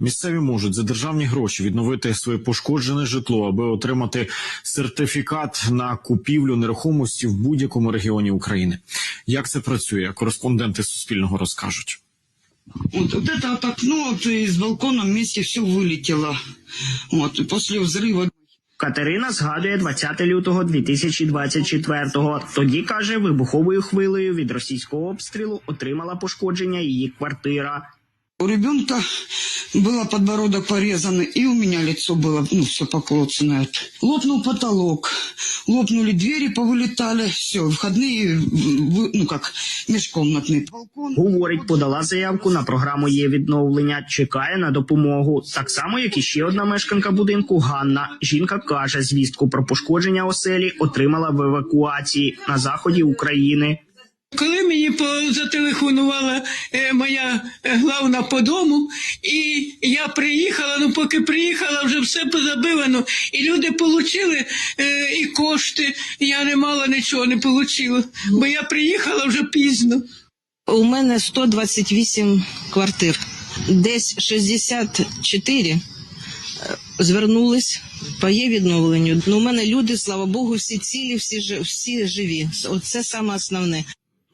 Місцеві можуть за державні гроші відновити своє пошкоджене житло, аби отримати сертифікат на купівлю нерухомості в будь-якому регіоні України. Як це працює? Кореспонденти Суспільного розкажуть. Вот, вот это вот окно вот из балкона вместе все вылетело. Вот, и после взрыва Катерина згадує 20 лютого 2024-го. Тоді каже, вибуховою хвилею від російського обстрілу отримала пошкодження її квартира. у ребенка было подбородок порезан, и у меня лицо было, ну, все покоцанное. Лопнул потолок, лопнули двери, повылетали, все, входные, вы- ну, как межкомнатный балкон. Говорить, подала заявку на програму є відновлення, чекає на допомогу. Так само, як і ще одна мешканка будинку Ганна. Жінка каже, звістку про пошкодження оселі отримала в евакуації на заході України. Коли мені зателефонувала е, моя е, главна по дому, і я приїхала, ну поки приїхала, вже все позабивано, і люди отримали е, і кошти. Я не мала нічого, не отримала, бо я приїхала вже пізно. У мене 128 квартир. Десь 64 е, звернулись по є відновленню. Ну, у мене люди, слава Богу, всі цілі, всі, всі живі. Оце саме основне.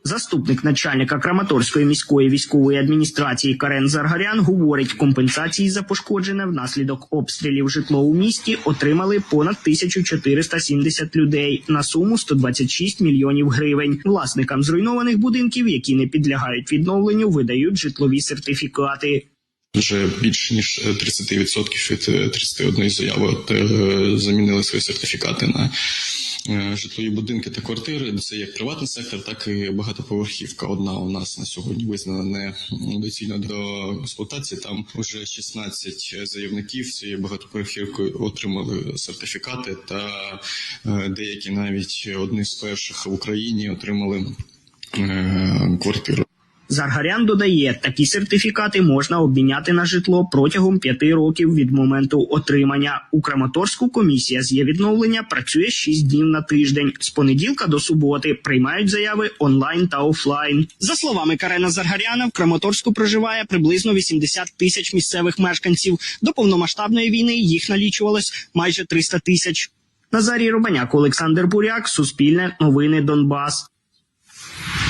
Заступник начальника Краматорської міської військової адміністрації Карен Заргарян говорить, компенсації за пошкоджене внаслідок обстрілів житло у місті отримали понад 1470 людей на суму 126 мільйонів гривень. Власникам зруйнованих будинків, які не підлягають відновленню, видають житлові сертифікати. Вже більш ніж е, 30% від е, 31 заяви от, е, замінили свої сертифікати на е, житлові будинки та квартири. Це як приватний сектор, так і багатоповерхівка. Одна у нас на сьогодні визнана не доцільно до експлуатації. Там вже 16 заявників цієї багатоповерхівки отримали сертифікати, та е, деякі навіть одні з перших в Україні отримали е, квартиру. Заргарян додає, такі сертифікати можна обміняти на житло протягом п'яти років від моменту отримання. У Краматорську комісія з є відновлення працює 6 днів на тиждень. З понеділка до суботи приймають заяви онлайн та офлайн. За словами Карена Заргаряна, в Краматорську проживає приблизно 80 тисяч місцевих мешканців. До повномасштабної війни їх налічувалось майже 300 тисяч. Назарій Робаняк, Олександр Буряк, Суспільне, Новини Донбас.